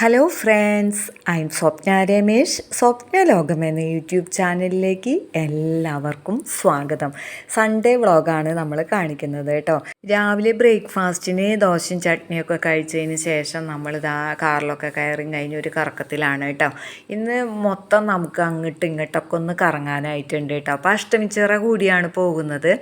Hello friends I'm Swapna Ramesh. Swapna ലോകം എന്ന YouTube ചാനലിലേക്ക് എല്ലാവർക്കും സ്വാഗതം. സൺഡേ വ്ളോഗാണ് നമ്മൾ കാണിക്കുന്നത് കേട്ടോ. രാവിലെ ബ്രേക്ക്ഫാസ്റ്റിന് ദോശയും ചട്നിയൊക്കെ കഴിച്ചതിന് ശേഷം നമ്മൾ ഇതാ കാറിലൊക്കെ കയറി കഴിഞ്ഞ ഒരു കറക്കത്തിലാണ് കേട്ടോ. ഇന്ന് മൊത്തം നമുക്ക് അങ്ങോട്ടും ഇങ്ങോട്ടൊക്കെ ഒന്ന് കറങ്ങാനായിട്ടുണ്ട് കേട്ടോ. അപ്പോൾ അഷ്ടമിച്ചിറ കൂടിയാണ് പോകുന്നത്.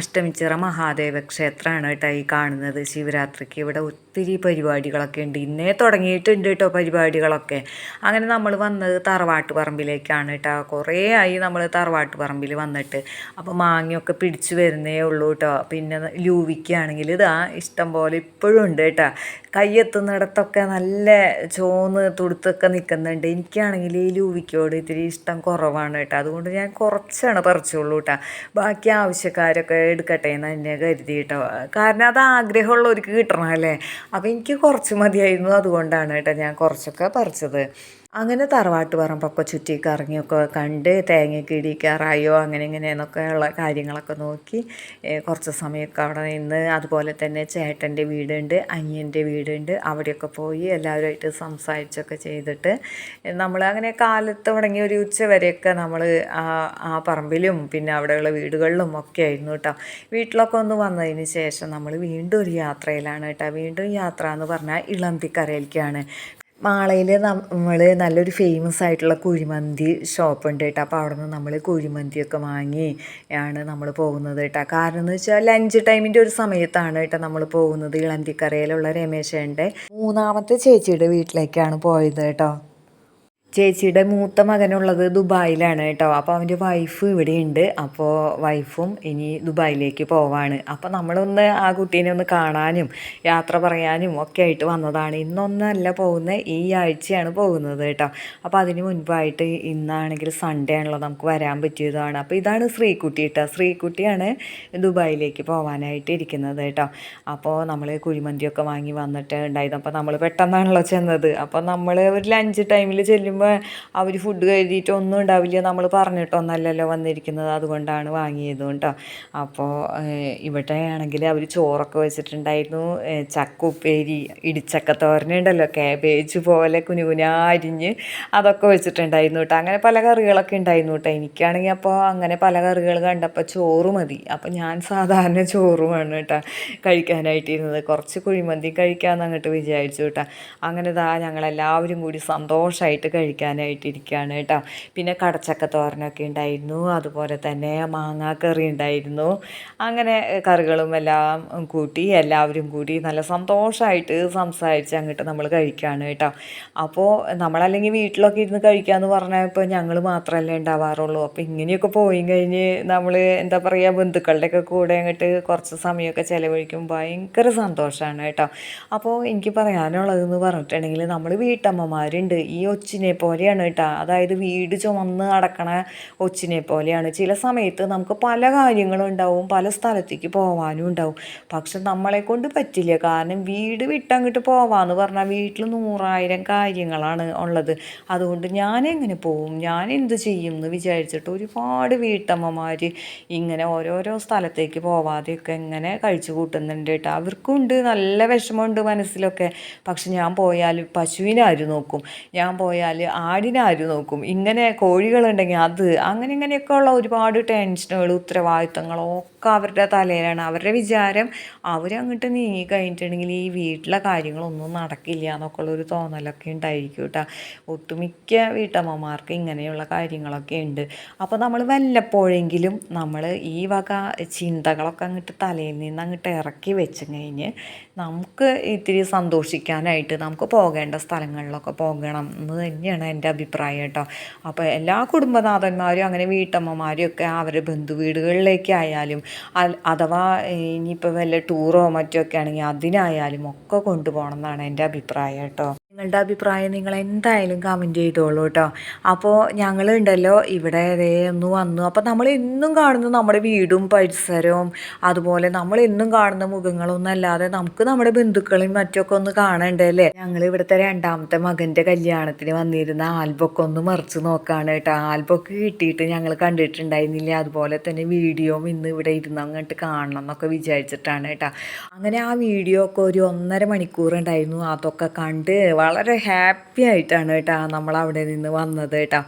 അഷ്ടമിച്ചിറ മഹാദേവ ക്ഷേത്രമാണ് കേട്ടോ ഈ കാണുന്നത്. ശിവരാത്രിക്ക് ഇവിടെ ഒത്തിരി പരിപാടികളൊക്കെ ഉണ്ട്. ഇന്നേ തുടങ്ങിയിട്ടുണ്ട് കേട്ടോ. പരിപാടികളൊക്കെ. അങ്ങനെ നമ്മൾ വന്നത് തറവാട്ട് പറമ്പിലേക്കാണ് കേട്ടോ. കുറേ ആയി നമ്മൾ തറവാട്ട് പറമ്പിൽ വന്നിട്ട്. അപ്പോൾ മാങ്ങയൊക്കെ പിടിച്ചു വരുന്നേ ഉള്ളൂ കേട്ടോ. പിന്നെ ലൂവിക്കാണെങ്കിൽ ഇതാ ഇഷ്ടം പോലെ ഇപ്പോഴും ഉണ്ട് കേട്ടോ. കയ്യെത്തുന്നിടത്തൊക്കെ നല്ല ചോന്ന് തുടുത്തൊക്കെ നിൽക്കുന്നുണ്ട് എനിക്കാണെങ്കിൽ ഈ ലൂവിക്കോട് ഇത്തിരി ഇഷ്ടം കുറവാണ് കേട്ടോ. അതുകൊണ്ട് ഞാൻ കുറച്ചാണ് പറിച്ചുള്ളൂ കേട്ടോ. ബാക്കി ആവശ്യക്കാരൊക്കെ എടുക്കട്ടെ എന്ന് തന്നെ കരുതി കേട്ടോ. കാരണം അത് ആഗ്രഹമുള്ളവർക്ക് കിട്ടണം അല്ലേ? അപ്പോൾ എനിക്ക് കുറച്ച് മതിയായിരുന്നു അതുകൊണ്ടാണ് കേട്ടോ ഞാൻ കുറച്ചൊക്കെ പറിച്ചത്. അങ്ങനെ തറവാട്ട് പറമ്പൊക്കെ ചുറ്റി കറങ്ങിയൊക്കെ കണ്ട് തേങ്ങയൊക്കെ ഇടിക്കാറായോ അങ്ങനെ ഇങ്ങനെയെന്നൊക്കെയുള്ള കാര്യങ്ങളൊക്കെ നോക്കി കുറച്ച് സമയമൊക്കെ അവിടെ നിന്ന് അതുപോലെ തന്നെ ചേട്ടന്റെ വീടുണ്ട് അനിയന്റെ വീടുണ്ട്. അവിടെയൊക്കെ പോയി എല്ലാവരുമായിട്ട് സംസാരിച്ചൊക്കെ ചെയ്തിട്ട് നമ്മൾ അങ്ങനെ കാലത്ത് തുടങ്ങി ഒരു ഉച്ച വരെയൊക്കെ നമ്മൾ ആ പറമ്പിലും പിന്നെ അവിടെയുള്ള വീടുകളിലും ഒക്കെ ആയിരുന്നു കേട്ടോ. വീട്ടിലൊക്കെ ഒന്ന് വന്നതിന് ശേഷം നമ്മൾ വീണ്ടും ഒരു യാത്രയിലാണ് കേട്ടോ. വീണ്ടും യാത്ര എന്ന് പറഞ്ഞാൽ ഇളന്തിക്കരയിലേക്കാണ് മാളയിൽ നമ്മൾ നല്ലൊരു ഫേമസ് ആയിട്ടുള്ള കുഴിമന്തി ഷോപ്പുണ്ട് കേട്ടോ. അപ്പോൾ അവിടെ നിന്ന് നമ്മൾ കുഴിമന്തിയൊക്കെ വാങ്ങി ആണ് നമ്മൾ പോകുന്നത് കേട്ടോ. കാരണം എന്ന് വെച്ചാൽ ലഞ്ച് ടൈമിന്റെ ഒരു സമയത്താണ് കേട്ടോ നമ്മൾ പോകുന്നത്. ഇളന്തിക്കരയിലുള്ള രമേശന്റെ മൂന്നാമത്തെ ചേച്ചിയുടെ വീട്ടിലേക്കാണ് പോയത് കേട്ടോ. ചേച്ചിയുടെ മൂത്ത മകനുള്ളത് ദുബായിലാണ് കേട്ടോ. അപ്പോൾ അവന്റെ വൈഫ് ഇവിടെയുണ്ട്. അപ്പോൾ വൈഫും ഇനി ദുബായിലേക്ക് പോവാണ്. അപ്പോൾ നമ്മളൊന്ന് ആ കുട്ടീനെ ഒന്ന് കാണാനും യാത്ര പറയാനും ഒക്കെ ആയിട്ട് വന്നതാണ്. ഇന്നൊന്നല്ല പോകുന്നത് ഈ ആഴ്ചയാണ് പോകുന്നത് കേട്ടോ. അപ്പോൾ അതിന് മുൻപായിട്ട് ഇന്നാണെങ്കിൽ സൺഡേ ആണല്ലോ നമുക്ക് വരാൻ പറ്റിയതാണ്. അപ്പോൾ ഇതാണ് ശ്രീകുട്ടി കേട്ടോ. ശ്രീകുട്ടിയാണ് ദുബായിലേക്ക് പോകാനായിട്ട് ഇരിക്കുന്നത് കേട്ടോ. അപ്പോൾ നമ്മൾ കുഴിമന്തിയൊക്കെ വാങ്ങി വന്നിട്ട് ഉണ്ടായിരുന്നു. അപ്പോൾ നമ്മൾ പെട്ടെന്നാണല്ലോ ചെന്നത്. അപ്പോൾ നമ്മൾ ഒരു ലഞ്ച് ടൈമിൽ ചെല്ലുമ്പോൾ അവർ ഫുഡ് കരുതിയിട്ട് ഒന്നും ഉണ്ടാവില്ല നമ്മൾ പറഞ്ഞിട്ടൊന്നല്ലല്ലോ വന്നിരിക്കുന്നത്. അതുകൊണ്ടാണ് വാങ്ങിയത് കേട്ടോ അപ്പോൾ ഇവിടെ ആണെങ്കിൽ അവർ ചോറൊക്കെ വെച്ചിട്ടുണ്ടായിരുന്നു. ചക്ക ഉപ്പേരി ഇടിച്ചക്ക തോരനുണ്ടല്ലോ കാബേജ് പോലെ കുനുകുന അരിഞ്ഞ് അതൊക്കെ വെച്ചിട്ടുണ്ടായിരുന്നു കേട്ടോ അങ്ങനെ പല കറികളൊക്കെ ഉണ്ടായിരുന്നു കേട്ടോ എനിക്കാണെങ്കിൽ അപ്പോൾ അങ്ങനെ പല കറികൾ കണ്ടപ്പോൾ ചോറ് മതി. അപ്പോൾ ഞാൻ സാധാരണ ചോറുമാണ് കേട്ടോ കഴിക്കാനായിട്ടിരുന്നത്. കുറച്ച് കുഴിമന്തി കഴിക്കാമെന്ന് അങ്ങോട്ട് വിചാരിച്ചു കേട്ടോ അങ്ങനെ ഇതാ ഞങ്ങളെല്ലാവരും കൂടി സന്തോഷമായിട്ട് കഴിക്കും കഴിക്കാനായിട്ടിരിക്കുകയാണ് കേട്ടോ. പിന്നെ കടച്ചക്ക തോരനൊക്കെ ഉണ്ടായിരുന്നു. അതുപോലെ തന്നെ മാങ്ങാക്കറി ഉണ്ടായിരുന്നു. അങ്ങനെ കറികളും എല്ലാം കൂട്ടി എല്ലാവരും കൂടി നല്ല സന്തോഷമായിട്ട് സംസാരിച്ച് അങ്ങോട്ട് നമ്മൾ കഴിക്കുകയാണ് കേട്ടോ. അപ്പോൾ നമ്മളല്ലെങ്കിൽ വീട്ടിലൊക്കെ ഇരുന്ന് കഴിക്കാമെന്ന് പറഞ്ഞാൽ ഇപ്പോൾ ഞങ്ങൾ മാത്രമല്ലേ ഉണ്ടാവാറുള്ളൂ. അപ്പോൾ ഇങ്ങനെയൊക്കെ പോയി കഴിഞ്ഞ് നമ്മൾ എന്താ പറയുക ബന്ധുക്കളുടെയൊക്കെ കൂടെ അങ്ങോട്ട് കുറച്ച് സമയമൊക്കെ ചിലവഴിക്കും ഭയങ്കര സന്തോഷമാണ് കേട്ടോ. അപ്പോൾ എനിക്ക് പറയാനുള്ളതെന്ന് പറഞ്ഞിട്ടുണ്ടെങ്കിൽ നമ്മൾ വീട്ടമ്മമാരുണ്ട്. ഈ ഒച്ചിനെ പോലെയാണ് കേട്ടോ. അതായത് വീട് ചുമന്ന് നടക്കണ ഒച്ചിനെ പോലെയാണ്. ചില സമയത്ത് നമുക്ക് പല കാര്യങ്ങളും ഉണ്ടാവും പല സ്ഥലത്തേക്ക് പോകാനും ഉണ്ടാവും. പക്ഷെ നമ്മളെ കൊണ്ട് പറ്റില്ല. കാരണം വീട് വിട്ടങ്ങോട്ട് പോവാന്ന് പറഞ്ഞാൽ വീട്ടിൽ നൂറായിരം കാര്യങ്ങളാണ് ഉള്ളത്. അതുകൊണ്ട് ഞാൻ എങ്ങനെ പോവും? ഞാൻ എന്ത് ചെയ്യും എന്ന് വിചാരിച്ചിട്ട് ഒരുപാട് വീട്ടമ്മമാർ ഇങ്ങനെ ഓരോരോ സ്ഥലത്തേക്ക് പോവാതെയൊക്കെ എങ്ങനെ കഴിച്ചു കൂട്ടുന്നുണ്ട് കേട്ടോ. അവർക്കുണ്ട് നല്ല വിഷമമുണ്ട് മനസ്സിലൊക്കെ. പക്ഷെ ഞാൻ പോയാൽ പശുവിനാരും നോക്കും? ഞാൻ പോയാൽ ആടിനാരും നോക്കും? ഇങ്ങനെ കോഴികളുണ്ടെങ്കിൽ അത് അങ്ങനെ ഇങ്ങനെയൊക്കെ ഉള്ള ഒരുപാട് ടെൻഷനുകൾ ഉത്തരവാദിത്തങ്ങളും ഒക്കെ അവരുടെ തലയിലാണ്. അവരുടെ വിചാരം അവരങ്ങോട്ട് നീങ്ങി കഴിഞ്ഞിട്ടുണ്ടെങ്കിൽ ഈ വീട്ടിലെ കാര്യങ്ങളൊന്നും നടക്കില്ല എന്നൊക്കെ ഉള്ളൊരു തോന്നലൊക്കെ ഉണ്ടായിരിക്കും കേട്ടോ. ഒട്ടുമിക്ക വീട്ടമ്മമാർക്ക് ഇങ്ങനെയുള്ള കാര്യങ്ങളൊക്കെ ഉണ്ട്. അപ്പോൾ നമ്മൾ വല്ലപ്പോഴെങ്കിലും നമ്മൾ ഈ വക ചിന്തകളൊക്കെ അങ്ങോട്ട് തലയിൽ നിന്ന് അങ്ങോട്ട് ഇറക്കി വെച്ച് കഴിഞ്ഞ് നമുക്ക് ഇത്തിരി സന്തോഷിക്കാനായിട്ട് നമുക്ക് പോകേണ്ട സ്ഥലങ്ങളിലൊക്കെ പോകണം എന്ന് തന്നെയാണ് എന്റെ അഭിപ്രായം കേട്ടോ. അപ്പോൾ എല്ലാ കുടുംബനാഥന്മാരും അങ്ങനെ വീട്ടമ്മമാരും ഒക്കെ അവരെ ബന്ധുവീടുകളിലേക്ക് ആയാലും അഥവാ ഇനിയിപ്പോൾ വല്ല ടൂറോ മറ്റോ ഒക്കെ ആണെങ്കിൽ അതിനായാലും ഒക്കെ കൊണ്ടുപോകണം എന്നാണ് എന്റെ അഭിപ്രായം കേട്ടോ. നിങ്ങളുടെ അഭിപ്രായം നിങ്ങൾ എന്തായാലും കമന്റ് ചെയ്തോളൂ കേട്ടോ. അപ്പോൾ ഞങ്ങളുണ്ടല്ലോ ഇവിടെ ഇതേ ഒന്ന് വന്നു. അപ്പോൾ നമ്മൾ എന്നും കാണുന്ന നമ്മുടെ വീടും പരിസരവും അതുപോലെ നമ്മൾ എന്നും കാണുന്ന മുഖങ്ങളൊന്നും അല്ലാതെ നമുക്ക് നമ്മുടെ ബന്ധുക്കളെയും മറ്റൊക്കെ ഒന്ന് കാണണ്ടല്ലേ ഞങ്ങൾ ഇവിടുത്തെ രണ്ടാമത്തെ മകന്റെ കല്യാണത്തിന് വന്നിരുന്ന ആൽബൊക്കെ ഒന്ന് മറിച്ച് നോക്കാണ് കേട്ടോ. ആൽബൊക്കെ കിട്ടിയിട്ട് ഞങ്ങൾ കണ്ടിട്ടുണ്ടായിരുന്നില്ല? അതുപോലെ തന്നെ വീഡിയോയും ഇന്ന് ഇവിടെ ഇരുന്ന് അങ്ങോട്ട് കാണണം എന്നൊക്കെ വിചാരിച്ചിട്ടാണ് കേട്ടോ. അങ്ങനെ ആ വീഡിയോ ഒക്കെ ഒരു ഒന്നര മണിക്കൂർ ഉണ്ടായിരുന്നു. അതൊക്കെ കണ്ട് വളരെ ഹാപ്പി ആയിട്ടാണ് കേട്ടോ നമ്മൾ അവിടെ നിന്ന് വന്നത് കേട്ടോ.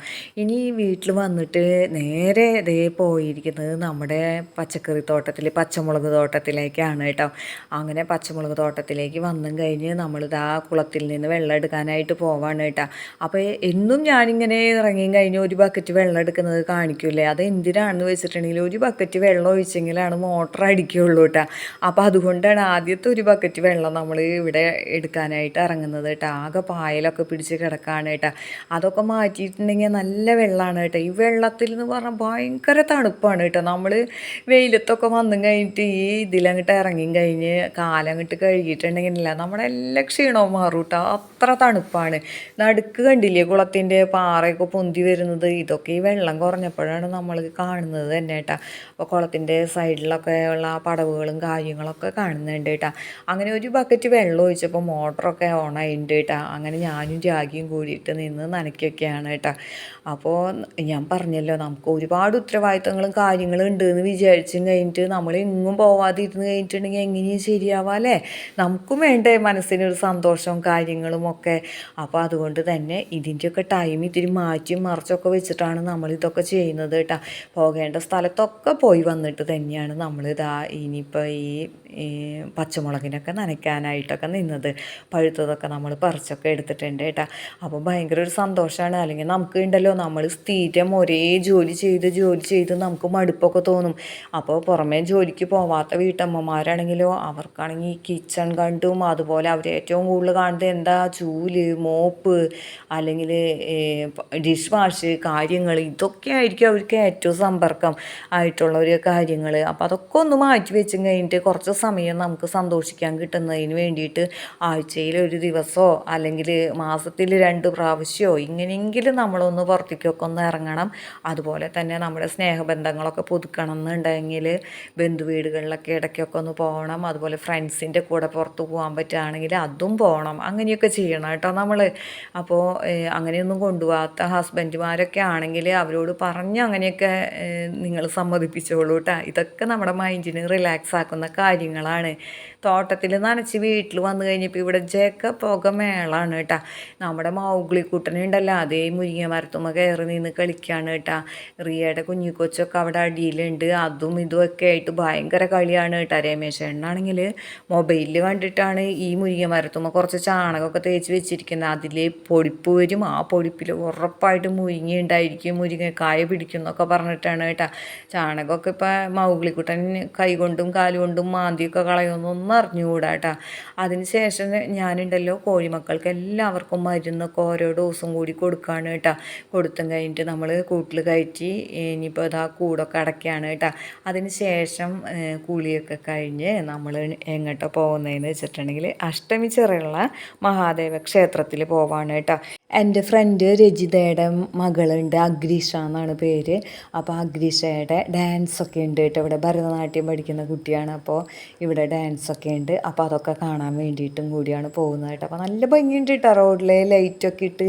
ഇനി വീട്ടിൽ വന്നിട്ട് നേരെ ഇതേ പോയിരിക്കുന്നത് നമ്മുടെ പച്ചക്കറി തോട്ടത്തിൽ പച്ചമുളക് തോട്ടത്തിലേക്കാണ് കേട്ടോ. അങ്ങനെ പച്ചമുളക് തോട്ടത്തിലേക്ക് വന്നും കഴിഞ്ഞ് നമ്മളിതാ കുളത്തിൽ നിന്ന് വെള്ളം എടുക്കാനായിട്ട് പോവാണ് കേട്ടോ. അപ്പോൾ എന്നും ഞാനിങ്ങനെ ഇറങ്ങിയും കഴിഞ്ഞ് ഒരു ബക്കറ്റ് വെള്ളം എടുക്കുന്നത് കാണിക്കൂലേ അത് എന്തിനാണെന്ന് വെച്ചിട്ടുണ്ടെങ്കിൽ ഒരു ബക്കറ്റ് വെള്ളം ഒഴിച്ചെങ്കിലാണ് മോട്ടർ അടിക്കുകയുള്ളൂ കേട്ടോ. അപ്പോൾ അതുകൊണ്ടാണ് ആദ്യത്തെ ഒരു ബക്കറ്റ് വെള്ളം നമ്മൾ ഇവിടെ എടുക്കാനായിട്ട് ഇറങ്ങുന്നത് കേട്ടോ. ആകെ പായലൊക്കെ പിടിച്ച് കിടക്കാണ് കേട്ടോ. അതൊക്കെ മാറ്റിയിട്ടുണ്ടെങ്കിൽ നല്ല വെള്ളമാണ് കേട്ടോ. ഈ വെള്ളത്തിൽ എന്ന് പറഞ്ഞാൽ ഭയങ്കര തണുപ്പാണ് കേട്ടോ. നമ്മൾ വെയിലത്തൊക്കെ വന്നും കഴിഞ്ഞിട്ട് ഈ ഇതിലങ്ങോട്ട് ഇറങ്ങി കഴിഞ്ഞ് കാലങ്ങോട്ട് കഴുകിയിട്ടുണ്ടെങ്കിലില്ല നമ്മുടെ എല്ലാ ക്ഷീണവും മാറും കേട്ടോ. അത്ര തണുപ്പാണ്. നടുക്ക് കണ്ടില്ലേ കുളത്തിന്റെ പാറയൊക്കെ പൊന്തി വരുന്നത്? ഇതൊക്കെ ഈ വെള്ളം കുറഞ്ഞപ്പോഴാണ് നമ്മൾ കാണുന്നത് തന്നെ കേട്ടോ. അപ്പോൾ കുളത്തിന്റെ സൈഡിലൊക്കെ ഉള്ള പടവുകളും കാര്യങ്ങളൊക്കെ കാണുന്നുണ്ട് കേട്ടോ. അങ്ങനെ ഒരു ബക്കറ്റ് വെള്ളം ഒഴിച്ചപ്പോൾ മോട്ടറൊക്കെ ഓണായിട്ടുണ്ട് കേട്ടോ. അങ്ങനെ ഞാനും രാഗിയും കൂടിയിട്ട് നിന്ന് നനയ്ക്കൊക്കെയാണ് കേട്ടോ. അപ്പോൾ ഞാൻ പറഞ്ഞല്ലോ നമുക്ക് ഒരുപാട് ഉത്തരവാദിത്തങ്ങളും കാര്യങ്ങളും ഉണ്ട് എന്ന് വിചാരിച്ചും കഴിഞ്ഞിട്ട് നമ്മൾ എങ്ങും പോവാതിരുന്ന് കഴിഞ്ഞിട്ടുണ്ടെങ്കിൽ എങ്ങനെയും ശരിയാവാം അല്ലേ? നമുക്കും വേണ്ടേ മനസ്സിനൊരു സന്തോഷവും കാര്യങ്ങളും ഒക്കെ. അപ്പോൾ അതുകൊണ്ട് തന്നെ ഇതിന്റെയൊക്കെ ടൈം ഇത്തിരി മാറ്റിയും മറിച്ചൊക്കെ വെച്ചിട്ടാണ് നമ്മളിതൊക്കെ ചെയ്യുന്നത് കേട്ടോ. പോകേണ്ട സ്ഥലത്തൊക്കെ പോയി വന്നിട്ട് തന്നെയാണ് നമ്മളിതാ ഇനിയിപ്പോൾ ഈ പച്ചമുളകിനൊക്കെ നനയ്ക്കാനായിട്ടൊക്കെ നിന്നത്. പഴുത്തതൊക്കെ നമ്മൾ പറിച്ചൊക്കെ എടുത്തിട്ടുണ്ട് കേട്ടോ. അപ്പോൾ ഭയങ്കര ഒരു സന്തോഷമാണ് അല്ലെങ്കിൽ നമുക്ക് ഉണ്ടല്ലോ നമ്മൾ സ്ഥിരം ഒരേ ജോലി ചെയ്ത് ജോലി ചെയ്ത് നമുക്ക് മടുപ്പൊക്കെ തോന്നും. അപ്പോൾ പുറമേ ജോലിക്ക് പോവാത്ത വീട്ടമ്മമാരാണെങ്കിലോ അവർക്കാണെങ്കിൽ കിച്ചൺ കണ്ടും അതുപോലെ അവർ ഏറ്റവും കൂടുതൽ കാണുന്നത് എന്താ? ചൂൽ മോപ്പ് അല്ലെങ്കിൽ ഡിഷ് വാഷ് കാര്യങ്ങൾ. ഇതൊക്കെ ആയിരിക്കും അവർക്ക് ഏറ്റവും സമ്പർക്കം ആയിട്ടുള്ള ഒരു കാര്യങ്ങൾ. അപ്പോൾ അതൊക്കെ ഒന്ന് മാറ്റി വെച്ചും കഴിഞ്ഞിട്ട് കുറച്ച് സമയം നമുക്ക് സന്തോഷിക്കാൻ കിട്ടുന്നതിന് വേണ്ടിയിട്ട് ആഴ്ചയിൽ ഒരു ദിവസമോ അല്ലെങ്കിൽ മാസത്തിൽ രണ്ട് പ്രാവശ്യമോ ഇങ്ങനെയെങ്കിലും നമ്മളൊന്ന് പുറത്തേക്കൊക്കെ ഒന്ന് ഇറങ്ങണം അതുപോലെ തന്നെ നമ്മുടെ സ്നേഹബന്ധങ്ങളൊക്കെ പുതുക്കണം എന്നുണ്ടെങ്കിൽ ബന്ധുവീടുകളിലൊക്കെ ഇടയ്ക്കൊക്കെ ഒന്ന് പോകണം അതുപോലെ ഫ്രണ്ട്സിന്റെ കൂടെ പുറത്ത് പോകാൻ പറ്റുകയാണെങ്കിൽ അതും പോകണം അങ്ങനെയൊക്കെ ചെയ്യണം കേട്ടോ നമ്മൾ അപ്പോൾ അങ്ങനെയൊന്നും കൊണ്ടുപോകാത്ത ഹസ്ബൻഡുമാരൊക്കെ ആണെങ്കിൽ അവരോട് പറഞ്ഞ് അങ്ങനെയൊക്കെ നിങ്ങൾ സമ്മതിപ്പിച്ചോളൂ കേട്ടോ. ഇതൊക്കെ നമ്മുടെ മൈൻഡിന് റിലാക്സ് ആക്കുന്ന കാര്യങ്ങളാണ്. തോട്ടത്തിൽ നനച്ച് വീട്ടിൽ വന്നു കഴിഞ്ഞപ്പോൾ ഇവിടെ ജേക്ക പുക മേളാണ് കേട്ടോ. നമ്മുടെ മൗഗ്ലിക്കുട്ടനുണ്ടല്ലോ അതേ മുരിങ്ങ മരത്തുമ്മ കയറി നിന്ന് കളിക്കുകയാണ് കേട്ടോ. റിയയുടെ കുഞ്ഞിക്കൊച്ചൊക്കെ അവിടെ അടിയിലുണ്ട്. അതും ഇതും ഒക്കെ ആയിട്ട് ഭയങ്കര കളിയാണ് കേട്ടോ. രമേശണ്ണാണെങ്കിൽ മൊബൈലിൽ കണ്ടിട്ടാണ് ഈ മുരിങ്ങ മരത്തുമ്മ കുറച്ച് ചാണകമൊക്കെ തേച്ച് വെച്ചിരിക്കുന്നത്. അതിൽ പൊടിപ്പ് വരും. ആ പൊടിപ്പിൽ ഉറപ്പായിട്ട് മുരിങ്ങ ഉണ്ടായിരിക്കും. മുരിങ്ങക്കായ പിടിക്കും എന്നൊക്കെ പറഞ്ഞിട്ടാണ് കേട്ടോ. ചാണകമൊക്കെ ഇപ്പം മൗഗ്ലിക്കുട്ടൻ കൈകൊണ്ടും കാലുകൊണ്ടും മാന്തിയൊക്കെ കളയുമെന്നൊന്നും അറിഞ്ഞുകൂടാ കേട്ടോ. അതിന് ശേഷം ഞാനുണ്ടല്ലോ കോഴിമക്കൾക്ക് എല്ലാവർക്കും മരുന്നൊക്കെ ഓരോ ഡോസും കൂടി കൊടുക്കുകയാണ് കേട്ടോ. കൊടുത്തും കഴിഞ്ഞിട്ട് നമ്മൾ കൂട്ടിൽ കയറ്റി ഇനിയിപ്പോൾ അതാ കൂടൊക്കെ അടയ്ക്കുകയാണ് കേട്ടോ. അതിന് ശേഷം കുളിയൊക്കെ കഴിഞ്ഞ് നമ്മൾ എങ്ങോട്ടോ പോകുന്നതെന്ന് വെച്ചിട്ടുണ്ടെങ്കിൽ അഷ്ടമി ചെറിയുള്ള മഹാദേവ ക്ഷേത്രത്തിൽ പോവാണ് കേട്ടോ. എന്റെ ഫ്രണ്ട് രജിതയുടെ മകളുണ്ട് അഗ്രീഷ എന്നാണ് പേര്. അപ്പോൾ അഗ്രീഷയുടെ ഡാൻസൊക്കെ ഉണ്ട് കേട്ടോ. ഇവിടെ ഭരതനാട്യം പഠിക്കുന്ന കുട്ടിയാണ്. അപ്പോൾ ഇവിടെ ഡാൻസൊക്കെ ഉണ്ട്. അപ്പോൾ അതൊക്കെ കാണാൻ വേണ്ടിയിട്ടും കൂടിയാണ് പോകുന്നത് കേട്ടോ. അപ്പോൾ നല്ല ഭംഗിയുണ്ട് കേട്ടോ റോഡിലെ ലൈറ്റൊക്കെ ഇട്ട്.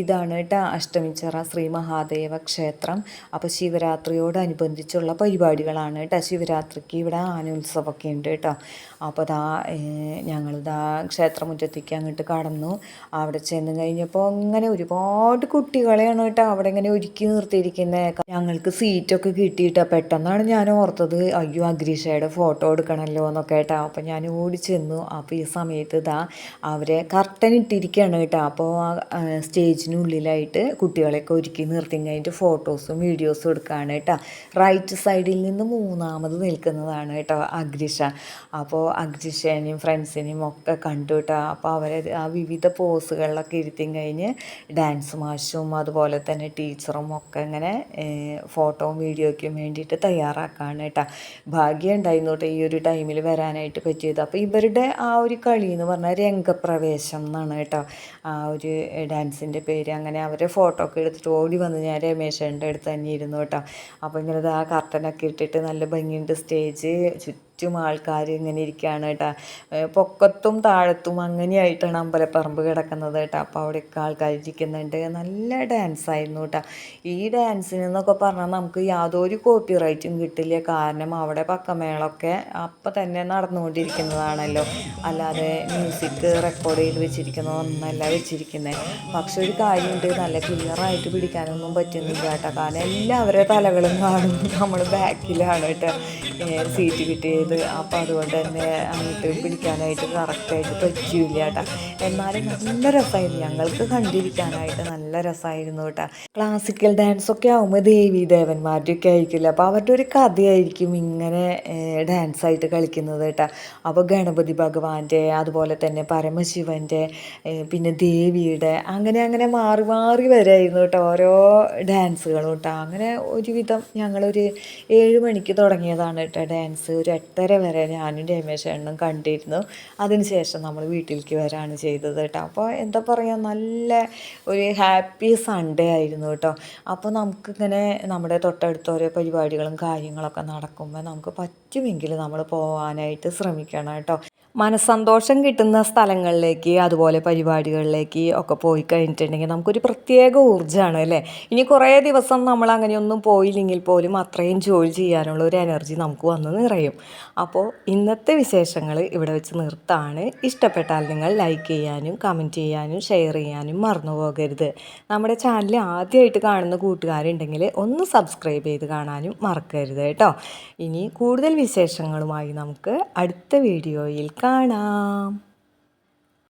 ഇതാണ് കേട്ടോ അഷ്ടമിച്ചിറ ശ്രീ മഹാദേവ ക്ഷേത്രം. അപ്പോൾ ശിവരാത്രിയോടനുബന്ധിച്ചുള്ള പരിപാടികളാണ് കേട്ടോ. ശിവരാത്രിക്ക് ഇവിടെ ആനോത്സവമൊക്കെ ഉണ്ട് കേട്ടോ. അപ്പോൾ ഇതാ ഞങ്ങളിതാ ക്ഷേത്രമുറ്റത്തേക്ക് അങ്ങോട്ട് കടന്നു. അവിടെ ചെന്ന് കഴിഞ്ഞപ്പോൾ അങ്ങനെ ഒരുപാട് കുട്ടികളെയാണ് കേട്ടോ അവിടെ ഇങ്ങനെ ഒരുക്കി നിർത്തിയിരിക്കുന്നത് ഞങ്ങൾക്ക് സീറ്റൊക്കെ കിട്ടിയിട്ടാ. പെട്ടെന്നാണ് ഞാൻ ഓർത്തത് അയ്യോ അഗ്രീഷയുടെ ഫോട്ടോ എടുക്കണമല്ലോ എന്നൊക്കെ കേട്ടോ. അപ്പോൾ ഞാൻ ഓടി ചെന്നു. അപ്പോൾ ഈ സമയത്ത് ഇതാ അവരെ കർട്ടൻ ഇട്ടിരിക്കുകയാണ് കേട്ടോ. അപ്പോൾ ആ സ്റ്റേജിനുള്ളിലായിട്ട് കുട്ടികളെയൊക്കെ ഒരുക്കി നിർത്തി. കഴിഞ്ഞിട്ട് ഫോട്ടോസും വീഡിയോസും എടുക്കുകയാണ് കേട്ടോ. റൈറ്റ് സൈഡിൽ നിന്ന് മൂന്നാമത് നിൽക്കുന്നതാണ് കേട്ടോ അഗ്രിഷ. അപ്പോൾ അഗ്രിഷേനെയും ഫ്രണ്ട്സിനെയും ഒക്കെ കണ്ടു കേട്ടോ. അപ്പോൾ അവരെ ആ വിവിധ പോസുകളിലൊക്കെ ഇരുത്തി കഴിഞ്ഞ് ഡാൻസ് മാഷും അതുപോലെ തന്നെ ടീച്ചറും ഒക്കെ ഇങ്ങനെ ഫോട്ടോയും വീഡിയോയ്ക്കും വേണ്ടിയിട്ട് തയ്യാറാക്കാണ് കേട്ടോ. ഭാഗ്യം ഉണ്ടായിരുന്നു കേട്ടോ ഈ ഒരു ടൈമിൽ വരാനായിട്ട് പറ്റിയത്. അപ്പോൾ ഇവരുടെ ആ ഒരു കളി എന്ന് പറഞ്ഞാൽ രംഗപ്രവേശം എന്നാണ് കേട്ടോ. ആ ഒരു ഡാൻസിന്റെ പേര്. അങ്ങനെ അവരെ ഫോട്ടോ ഒക്കെ എടുത്തിട്ട് ഓടി വന്ന് ഞാൻ രമേശന്റെ അടുത്ത് തന്നെ ഇരുന്നു കേട്ടോ. അപ്പോൾ ഇങ്ങനെ ആ കർട്ടനൊക്കെ ഇട്ടിട്ട് നല്ല ഭംഗിയുണ്ട് സ്റ്റേജ് ചുറ്റും ആൾക്കാർ ഇങ്ങനെ ഇരിക്കുകയാണ് കേട്ടോ. പൊക്കത്തും താഴത്തും അങ്ങനെയായിട്ടാണ് അമ്പലപ്പറമ്പ് കിടക്കുന്നത് കേട്ടോ. അപ്പോൾ അവിടെയൊക്കെ ആൾക്കാർ ഇരിക്കുന്നുണ്ട്. നല്ല ഡാൻസ് ആയിരുന്നു കേട്ടോ. ഈ ഡാൻസിന് എന്നൊക്കെ പറഞ്ഞാൽ നമുക്ക് യാതൊരു കോപ്പി റൈറ്റും കിട്ടില്ല. കാരണം അവിടെ പക്കമേളൊക്കെ അപ്പം തന്നെ നടന്നുകൊണ്ടിരിക്കുന്നതാണല്ലോ. അല്ലാതെ മ്യൂസിക് റെക്കോർഡ് ചെയ്ത് വെച്ചിരിക്കുന്നതൊന്നല്ല വെച്ചിരിക്കുന്നത് പക്ഷെ ഒരു കാര്യമുണ്ട്. നല്ല ക്ലിയറായിട്ട് പിടിക്കാനൊന്നും പറ്റുന്നില്ല കേട്ടോ. കാരണം എല്ലാവരുടെ തലകളും കാണുന്നു. നമ്മൾ ബാക്കിലാണ് കേട്ടോ. സീറ്റ് കിട്ടിയത്. അപ്പോൾ അതുകൊണ്ട് തന്നെ അങ്ങോട്ട് പിടിക്കാനായിട്ട് കറക്റ്റായിട്ട് പറ്റിയില്ല കേട്ടോ എന്നാലും നല്ല രസമായിരുന്നു ഞങ്ങൾക്ക് കണ്ടിരിക്കാനായിട്ട് നല്ല രസമായിരുന്നു കേട്ടോ ക്ലാസിക്കൽ ഡാൻസ് ഒക്കെ ആകുമ്പോൾ ദേവി ദേവന്മാരുടെ ഒക്കെ ആയിരിക്കില്ല? അപ്പോൾ അവരുടെ ഒരു കഥയായിരിക്കും ഇങ്ങനെ ഡാൻസ് ആയിട്ട് കളിക്കുന്നത് കേട്ടോ അപ്പോൾ ഗണപതി ഭഗവാന്റെ അതുപോലെ തന്നെ പരമശിവന്റെ പിന്നെ ദേവിയുടെ അങ്ങനെ അങ്ങനെ മാറി മാറി വരായിരുന്നു കേട്ടോ ഓരോ ഡാൻസുകളും കേട്ടോ അങ്ങനെ ഒരുവിധം ഞങ്ങളൊരു ഏഴ് മണിക്ക് തുടങ്ങിയതാണ് കേട്ടോ ഡാൻസ് ഒരു എട്ടര വരെ ഞാനും രമേശ് എണ്ണം കണ്ടിരുന്നു. അതിനുശേഷം നമ്മൾ വീട്ടിലേക്ക് വരാണ് ചെയ്തത് കേട്ടോ. അപ്പോൾ എന്താ പറയുക നല്ല ഒരു ഹാപ്പി സൺഡേ ആയിരുന്നു കേട്ടോ. അപ്പോൾ നമുക്കിങ്ങനെ നമ്മുടെ തൊട്ടടുത്ത ഓരോ പരിപാടികളും കാര്യങ്ങളൊക്കെ നടക്കുമ്പോൾ നമുക്ക് പറ്റുമെങ്കിൽ നമ്മൾ പോകാനായിട്ട് ശ്രമിക്കണം കേട്ടോ. മനസ്സന്തോഷം കിട്ടുന്ന സ്ഥലങ്ങളിലേക്ക് അതുപോലെ പരിപാടികളിലേക്ക് ഒക്കെ പോയി കഴിഞ്ഞിട്ടുണ്ടെങ്കിൽ നമുക്കൊരു പ്രത്യേക ഊർജമാണ് അല്ലേ? ഇനി കുറേ ദിവസം നമ്മൾ അങ്ങനെയൊന്നും പോയില്ലെങ്കിൽ പോലും അത്രയും ജോലി ചെയ്യാനുള്ള ഒരു എനർജി നമുക്ക് വന്ന് നിറയും. അപ്പോൾ ഇന്നത്തെ വിശേഷങ്ങൾ ഇവിടെ വെച്ച് നിർത്താണ്. ഇഷ്ടപ്പെട്ടാൽ നിങ്ങൾ ലൈക്ക് ചെയ്യാനും കമന്റ് ചെയ്യാനും ഷെയർ ചെയ്യാനും മറന്നു പോകരുത്. നമ്മുടെ ചാനൽ ആദ്യമായിട്ട് കാണുന്ന കൂട്ടുകാരുണ്ടെങ്കിൽ ഒന്ന് സബ്സ്ക്രൈബ് ചെയ്ത് കാണാനും മറക്കരുത് കേട്ടോ. ഇനി കൂടുതൽ വിശേഷങ്ങളുമായി നമുക്ക് അടുത്ത വീഡിയോയിൽ കാണാം.